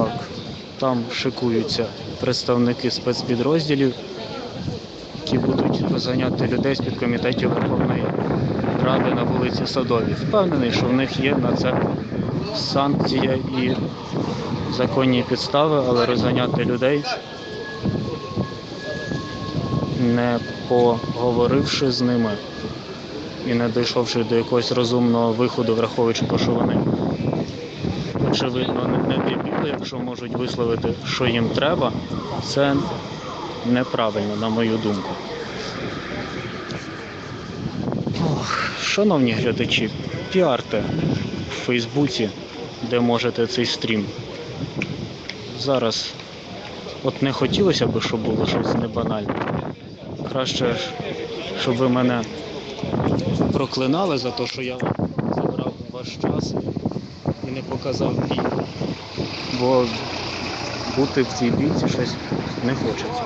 Так, там шикуються представники спецпідрозділів, які будуть розганяти людей з підкомітетів Верховної Ради на вулиці Садовій. Впевнений, що в них є на це санкція і законні підстави, але розганяти людей, не поговоривши з ними і не дійшовши до якогось розумного виходу, враховуючи, те, що вони очевидно не, не дебіли, якщо можуть висловити, що їм треба, це неправильно, на мою думку. Ох, шановні глядачі, піарте в Фейсбуці, де можете цей стрім. Зараз от не хотілося б, щоб було щось небанальне. Краще, щоб ви мене проклинали за те, що я забрав ваш час і не показав бій. Бо бути в цій бійці щось не хочеться.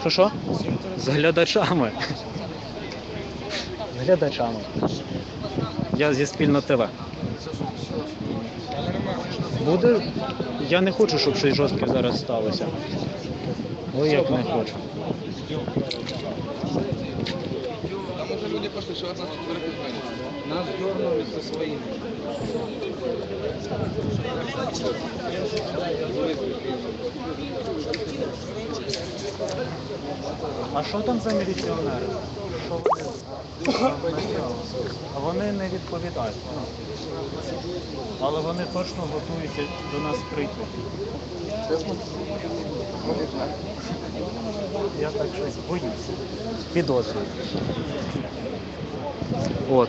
Що що? З глядачами. З глядачами. Я зі спільно ТВ. Буде. Я не хочу, щоб щось жорстке зараз сталося. Ой, як не хочу. Там уже люди пошли, от нас изгнали. Нас дернули со своими. А що там за міліціонери? Що вони? Вони не відповідають. Але вони точно готуються до нас прийти. Я так щось боюся. Підозрюю. От.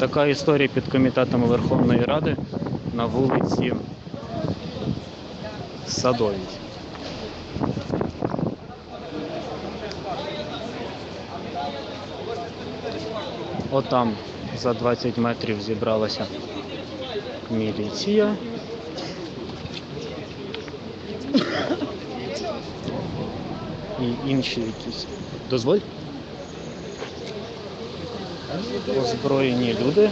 Така історія під комітетами Верховної Ради на вулиці Садовій. Отам за 20 метрів зібралася міліція. І інші якісь. Дозволь? Озброєні люди.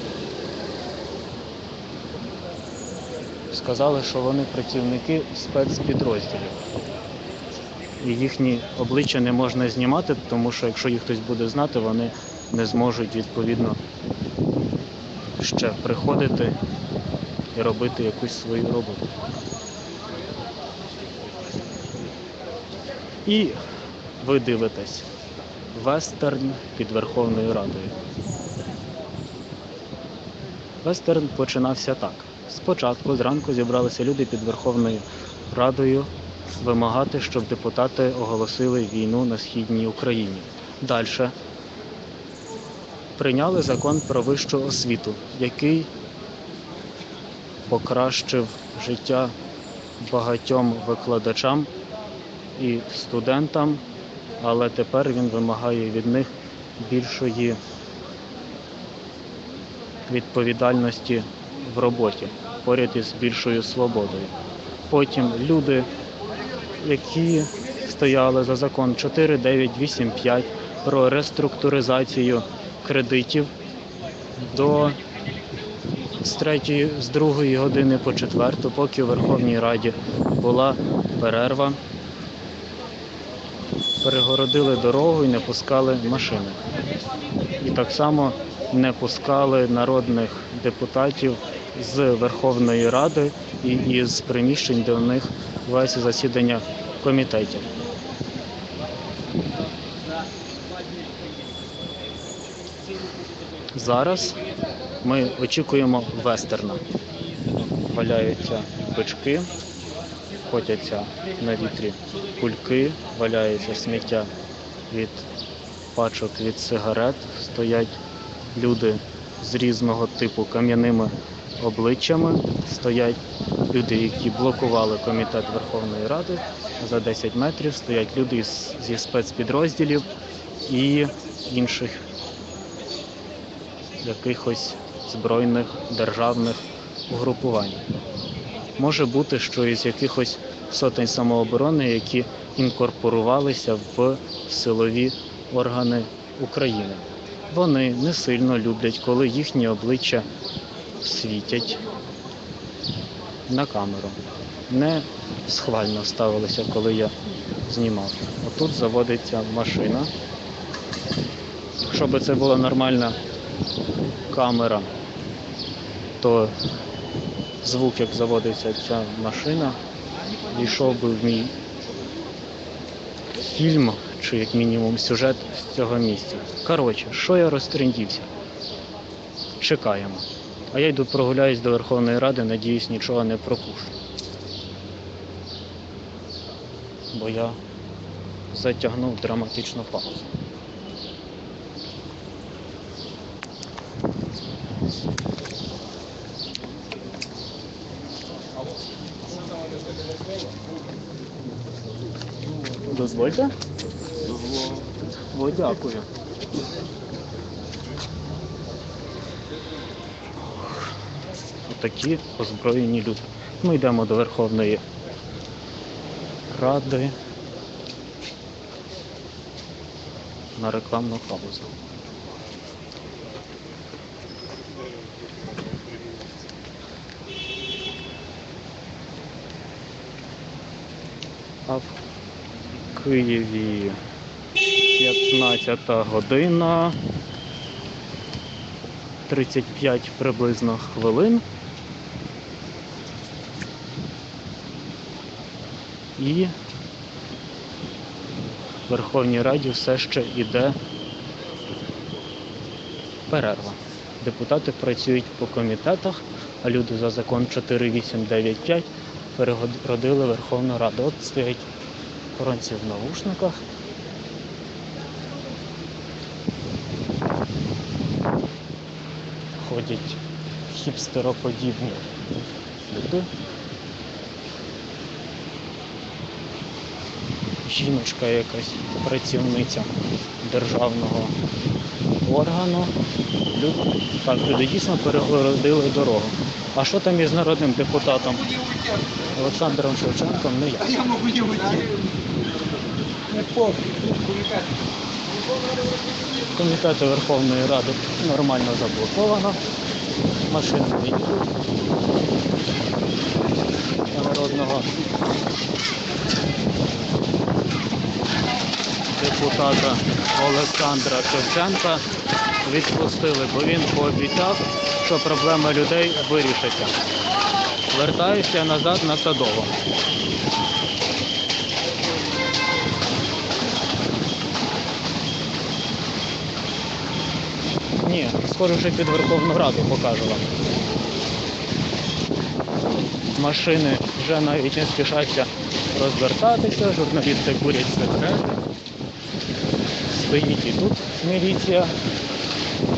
Сказали, що вони працівники спецпідрозділів. І їхні обличчя не можна знімати, тому що якщо їх хтось буде знати, вони не зможуть відповідно ще приходити і робити якусь свою роботу. І ви дивитесь вестерн під Верховною Радою. Вестерн починався так. Спочатку зранку зібралися люди під Верховною Радою вимагати, щоб депутати оголосили війну на східній Україні. Далі прийняли закон про вищу освіту, який покращив життя багатьом викладачам і студентам, але тепер він вимагає від них більшої відповідальності в роботі, поряд із більшою свободою. Потім люди, які стояли за закон 4985 про реструктуризацію кредитів до з третьої, з другої години по четверту, поки у Верховній Раді була перерва, перегородили дорогу і не пускали машини. І так само не пускали народних депутатів з Верховної Ради і із приміщень, де у них відбуваються засідання комітетів. Зараз ми очікуємо вестерна. Валяються бички, котяться на вітрі кульки, валяється сміття від пачок від сигарет, стоять люди з різного типу кам'яними обличчями, стоять люди, які блокували комітет Верховної Ради. За 10 метрів стоять люди зі спецпідрозділів і інших якихось збройних державних угрупувань. Може бути, що із якихось сотень самооборони, які інкорпорувалися в силові органи України. Вони не сильно люблять, коли їхні обличчя світять, на камеру. Не схвально ставилися, коли я знімав. Отут заводиться машина. Щоб це була нормальна камера, то звук, як заводиться ця машина, дійшов би в мій фільм чи як мінімум сюжет з цього місця. Коротше, що я розтрендівся? Чекаємо. А я йду прогуляюсь до Верховної Ради, надіюсь, нічого не пропущу. Бо я затягнув драматичну паузу. Дозвольте? О, дякую. Отакі озброєні люди. Ми йдемо до Верховної Ради на рекламну паузу. А в Києві 15 година 35 приблизно хвилин. І в Верховній Раді все ще йде перерва. Депутати працюють по комітетах, а люди за закон 4895 перегородили Верховну Раду. От стоять охоронці в навушниках. Ходять хіпстероподібні люди. Жіночка якась працівниця державного органу. Люди, так, люди дійсно перегородили дорогу. А що там із народним депутатом Олександром Шевченком? Не я. А я могу не уйти. Комітети Верховної Ради нормально заблоковано. Машини не. Народного депутата Олександра Шевченка відпустили, бо він пообіцяв, що проблеми людей вирішаться. Вертаюся назад на Садово. Схоже, що під Верховну Раду покажу вам. Машини вже навіть не спішаться розвертатися, журналісти курять сигарети. Стоїть і тут міліція,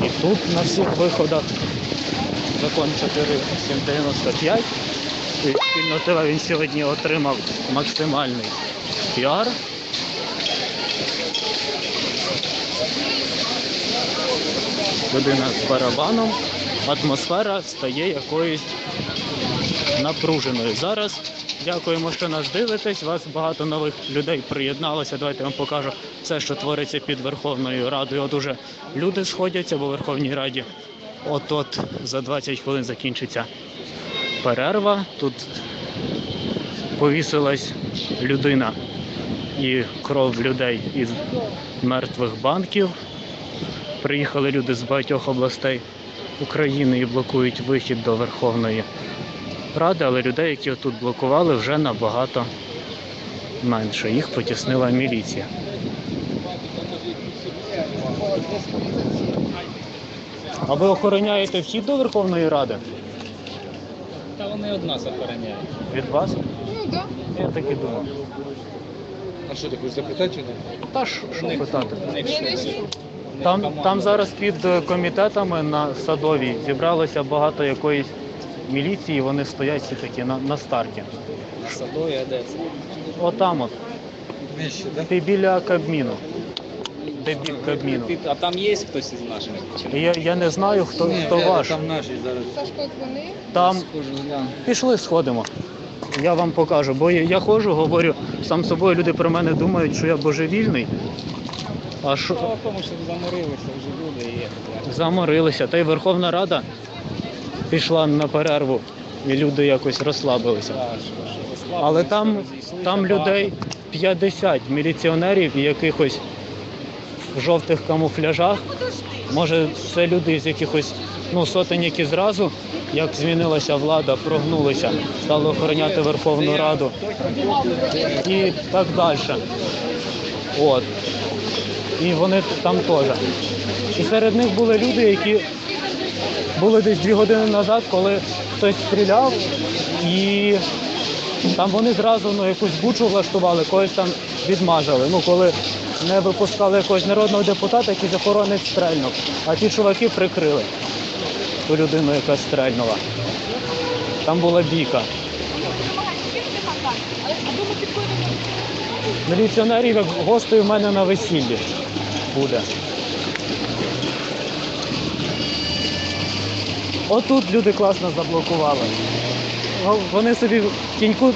і тут на всіх виходах. Закон 4795. І Спільно ТВ він сьогодні отримав максимальний піар. Людина з барабаном, атмосфера стає якоюсь напруженою. Зараз дякуємо, що нас дивитесь. Вас багато нових людей приєдналося. Давайте я вам покажу все, що твориться під Верховною Радою. От уже люди сходяться, бо в Верховній Раді от-от за 20 хвилин закінчиться перерва. Тут повісилась людина і кров людей із мертвих банків. Приїхали люди з багатьох областей України і блокують вихід до Верховної Ради, але людей, які тут блокували, вже набагато менше. Їх потіснила міліція. А ви охороняєте вхід до Верховної Ради? Та вони од нас охороняють. Від вас? Ну да. Я так і думав. А что, такое запитать чи ні? Та що питати? Ні, Там, там зараз під комітетами на садовій зібралося багато якоїсь міліції, вони стоять всі такі на, на старті. на Садові Одеса. Отам от. Вместе, да? Ти біля Кабміну. Ти біля Кабміну. А там є хтось із наших? Чи ні? Я, я не знаю, хто, хто ваш. Там наші зараз. Сашко дзвонив. Там Схожу, гляну. пішли, сходимо. Я вам покажу, бо я, я ходжу, говорю, сам собою люди про мене думають, що я божевільний. А що Справа в тому, що заморилися вже люди і заморилися. Та й Верховна Рада пішла на перерву і люди якось розслабилися. Так, що- що розслабились, Але там, розійшлися, там багато. людей 50 міліціонерів і якихось в жовтих камуфляжах. Може, це люди з якихось ну, сотень, які зразу, як змінилася влада, прогнулися, стали охороняти Верховну Раду і так далі. От. І вони там теж. І серед них були люди, які були десь дві години назад, коли хтось стріляв, і там вони зразу ну, якусь бучу влаштували, когось там відмажали. Ну, коли не випускали якогось народного депутата, який охоронець стрельнув, а ті чуваки прикрили ту людину, яка стрельнула. Там була бійка. Міліціонерів як гостей в мене на весіллі буде. Отут люди класно заблокували. Вони собі в тіньку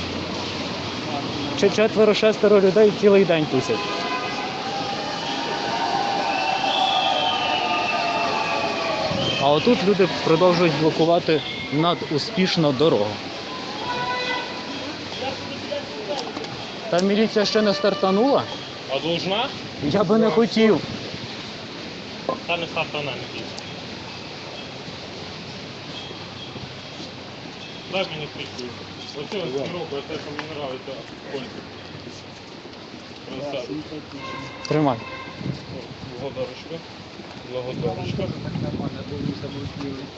чи четверо-шестеро людей цілий день тусять. А отут люди продовжують блокувати надуспішно дорогу. Та міліція ще не стартанула. А должна? Я би не хотів. Та не стартана не бійся. Дай мені спільку. Оце ось року, це що мені польське. Красавець. Тримай. Благодарочка. Благодарочка. Нормально, дивлюся, блокують.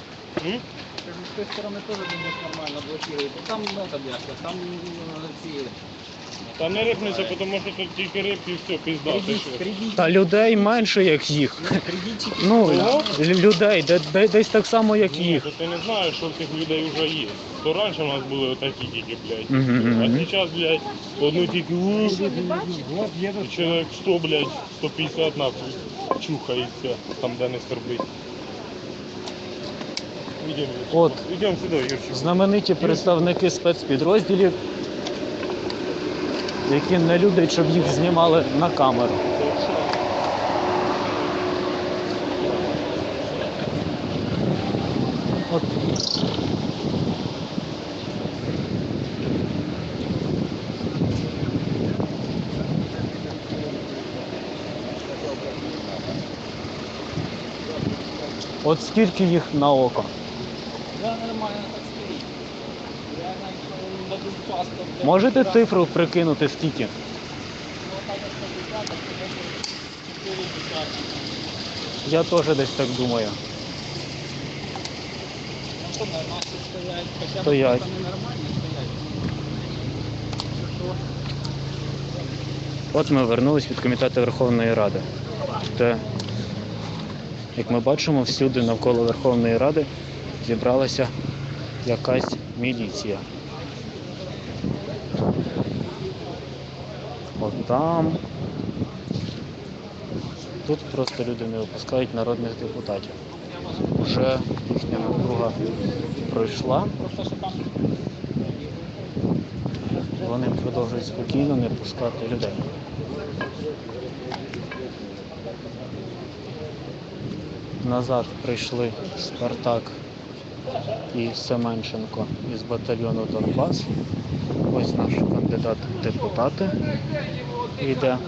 М? Кажу, з тієї сторони теж думаєш нормально блокують. Там метод ясно, там е, ці Та не рипнеться, тому що тут тільки риб і все, пізда. ти що? Та людей менше, як їх. Ну, Кого? лю- людей, де, де- десь так само, як Ні, їх. то ти не знаєш, що в цих людей вже є. То раніше у нас були отакі тільки, блядь. Мгм, А зараз, блядь, одну тільки і чоловік 100, блядь, 150 нахуй чухається, там де не стербить. Ідемо, От. Ідемо сюди, Юрчик. Знамениті представники спецпідрозділів, які не люблять, щоб їх знімали на камеру. От. От скільки їх на око? Да, нормально так стоїть. Я навіть дадуть паспорт. для Можете цифру прикинути? Ну, десятки. Я теж десь так думаю. Стоять? От ми вернулись від комітету Верховної Ради, де, як ми бачимо, всюди навколо Верховної Ради зібралася якась міліція. От там. Тут просто люди не випускають народних депутатів. Вже їхня напруга пройшла. Вони продовжують спокійно не пускати людей. Назад прийшли Спартак і Семенченко із батальйону Донбас. Ось наш кандидат в депутати йде.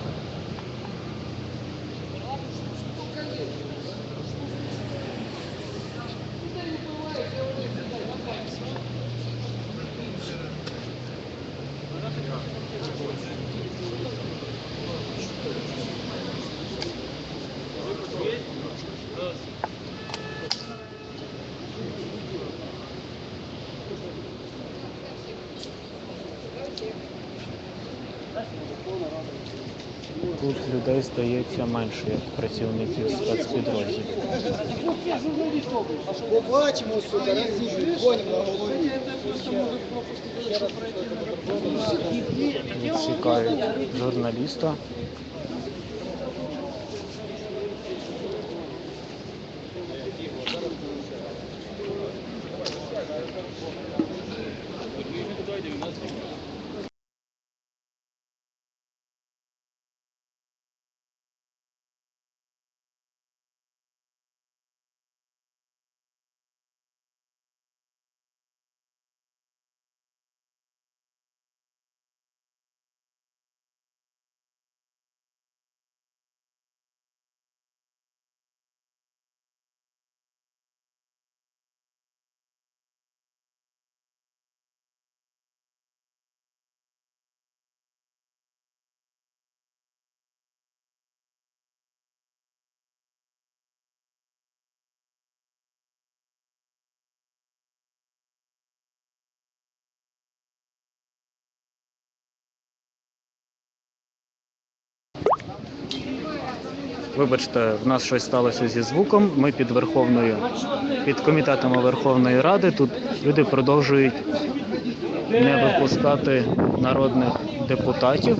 Тут людей здається менше, як працівників спецпідрозділів. Побачимо, сюди, розіб'ють, конь на голові. Відсікають журналіста. Вибачте, в нас щось сталося зі звуком. Ми під Верховною, під комітетами Верховної Ради. Тут люди продовжують не випускати народних депутатів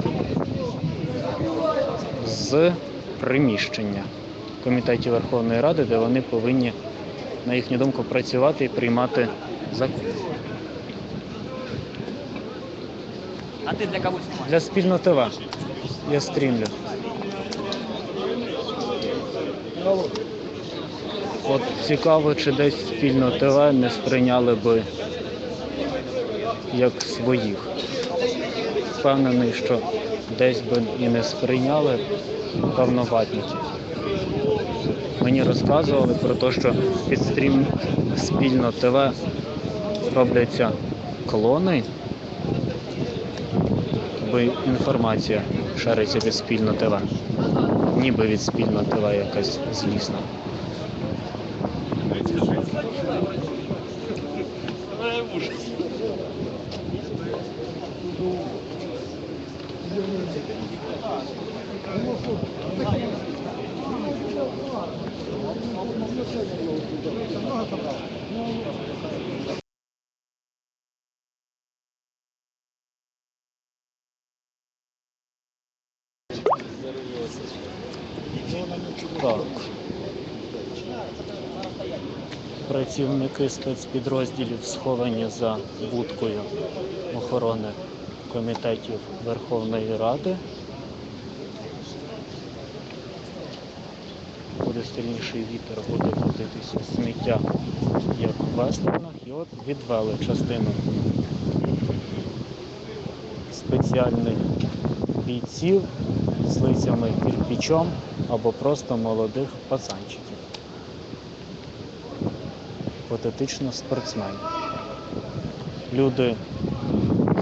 з приміщення комітетів Верховної Ради, де вони повинні, на їхню думку, працювати і приймати закони. А ты для кого? Для спільно ТВ я стрімлю. От цікаво, чи десь спільно ТВ не сприйняли би як своїх. Впевнений, що десь би і не сприйняли певно. Мені розказували про те, що під стрім спільно ТВ робляться клони ніби інформація шариться від спільно ТВ. Ніби від спільно ТВ якась злісна. Так. Працівники спецпідрозділів сховані за будкою охорони комітетів Верховної Ради. Буде сильніший вітер, буде крутитися сміття, як в вестернах. І от відвели частину спеціальних бійців з лицями кирпічом або просто молодих пацанчиків. Патетично спортсменів. Люди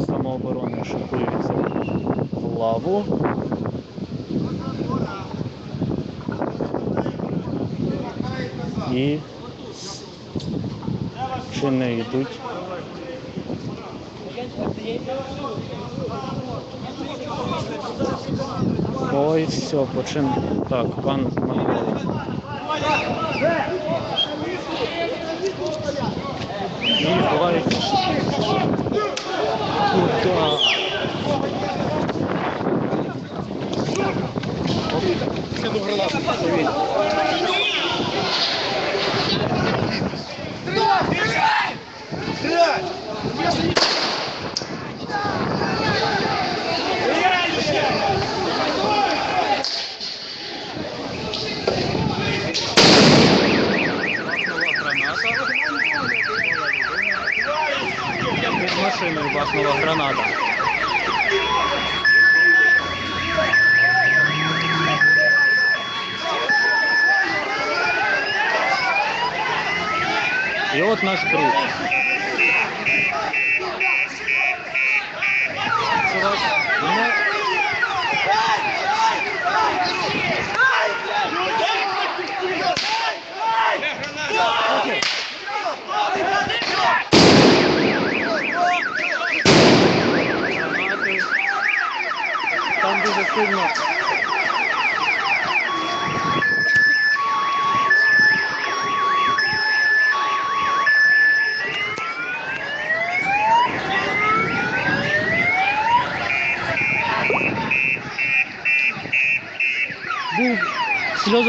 самооборони шикуються в лаву. І чи не йдуть Ой, все, почин. Так, пан Микола. эту гранату посадили. Стрелять! Стрелять! Стрелять! Если не... машиной у вас была граната. От наш друг.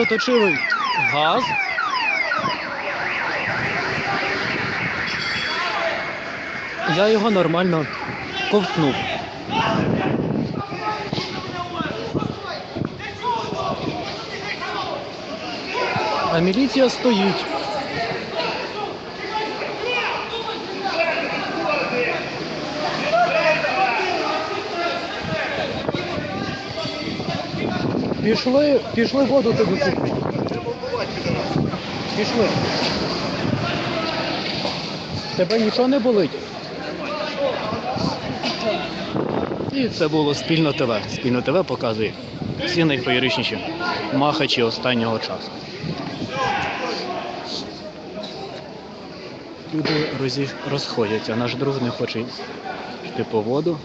Сльозоточивий газ. Я його нормально ковтнув. А міліція стоїть. Пішли, пішли воду тобі купити. Пішли. Тебе нічого не болить? І це було спільно ТВ. Спільно ТВ показує всі найфеєричніші махачі останнього часу. Люди розходяться. Наш друг не хоче йти по воду.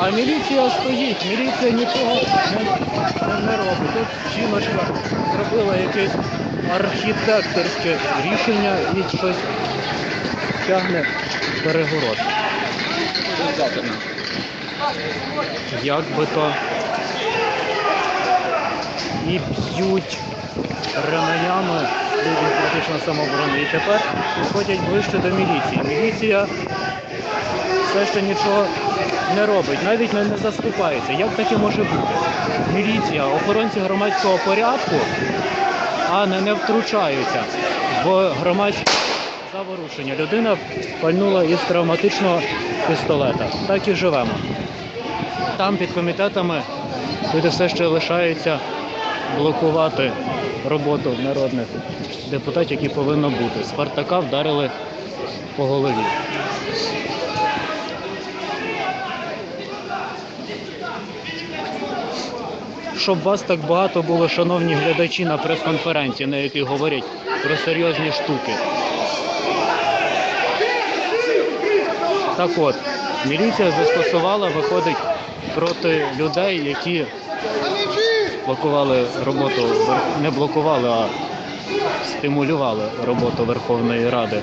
А міліція стоїть, міліція нічого не, не, робить. Тут жіночка зробила якесь архітекторське рішення і щось тягне перегород. Як би то і б'ють ременями практично самооборони. І тепер ходять ближче до міліції. Міліція все ще нічого не робить, навіть не, заступається. Як таке може бути? Міліція, охоронці громадського порядку, а не, не втручаються в громадське заворушення. Людина пальнула із травматичного пістолета. Так і живемо. Там під комітетами люди все ще лишаються блокувати роботу народних депутатів, які повинно бути. Спартака вдарили по голові. Щоб вас так багато було, шановні глядачі, на прес-конференції, на якій говорять про серйозні штуки. Так от, міліція застосувала, виходить, проти людей, які блокували роботу, не блокували, а стимулювали роботу Верховної Ради.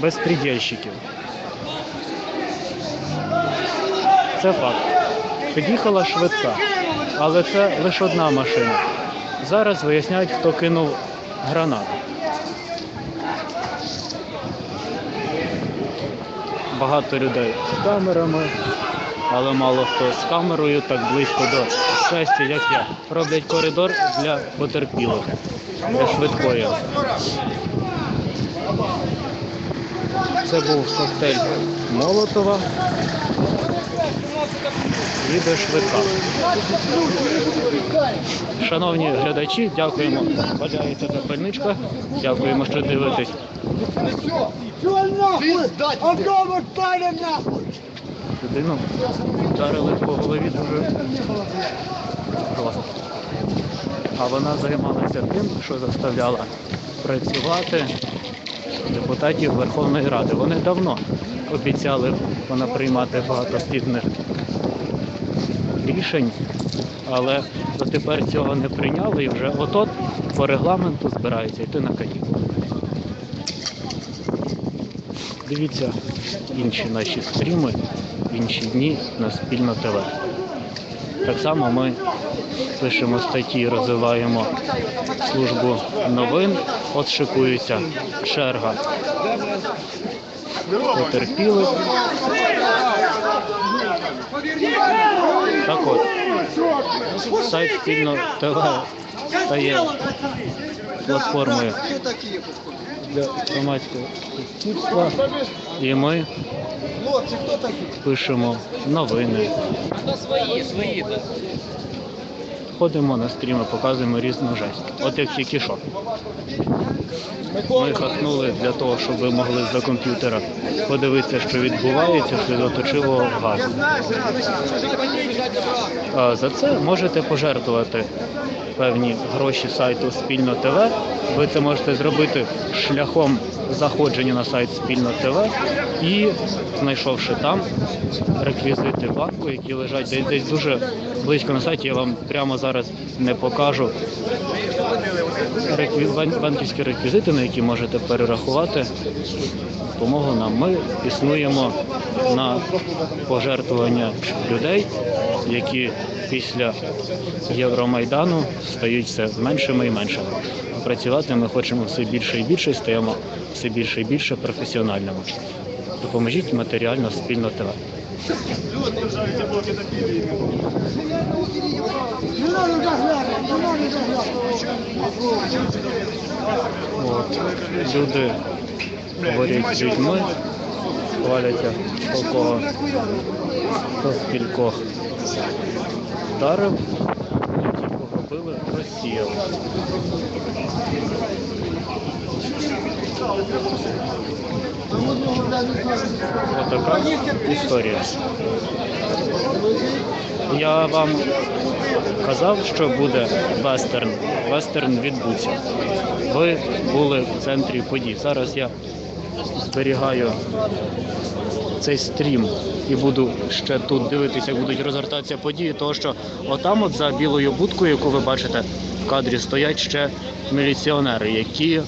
Безпредельщиків. Це факт. Під'їхала швидка, але це лише одна машина. Зараз виясняють, хто кинув гранату. Багато людей з камерами, але мало хто з камерою так близько до щастя, як я. Роблять коридор для потерпілих, для швидкої. Це був коктейль Молотова. Їде швидка. Шановні глядачі, дякуємо. Валяється запальничка. Дякуємо, що дивитесь. Людину вдарили по голові дуже жорстко. А вона займалася тим, що заставляла працювати депутатів Верховної Ради. Вони давно обіцяли вона приймати багато плідних рішень, але дотепер цього не прийняли і вже от-от по регламенту збираються йти на канікули. Дивіться інші наші стріми, інші дні на спільно ТВ. Так само ми пишемо статті, розвиваємо службу новин. От шикується черга потерпілих. Так от, сайт спільно ТВ стає платформою для громадського суспільства. І ми пишемо новини, Та свої, свої. да. Ходимо на стріми, показуємо різну жесть. От як тільки що. Ми хахнули для того, щоб ви могли за комп'ютера подивитися, що відбувається сльозоточивого газу. А За це можете пожертвувати певні гроші сайту Спільно ТВ. Ви це можете зробити шляхом заходження на сайт Спільно ТВ і знайшовши там реквізити банку, які лежать десь десь дуже близько на сайті. Я вам прямо зараз не покажу рекві- банківські реквізити, на які можете перерахувати допомогу нам. Ми існуємо на пожертвування людей, які після Євромайдану стають все меншими і меншими. Працювати ми хочемо все більше і більше, і стаємо все більше і більше професіональними. Допоможіть матеріально спільно ТВ. От. Люди говорять з людьми, хваляться, хто кого, хто скількох вдарив, які кого зробили. Отака історія. Я вам казав, що буде вестерн. Вестерн відбувся. Ви були в центрі подій. Зараз я зберігаю цей стрім і буду ще тут дивитися, як будуть розгортатися події, тому що отам, от за білою будкою, яку ви бачите в кадрі, стоять ще міліціонери, які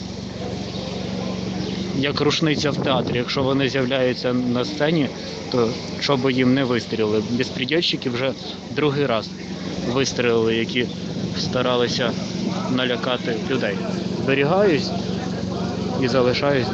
як рушниця в театрі. Якщо вони з'являються на сцені, то щоб їм не вистрілили. Безпредельщики вже другий раз вистрілили, які старалися налякати людей. Зберігаюсь і залишаюсь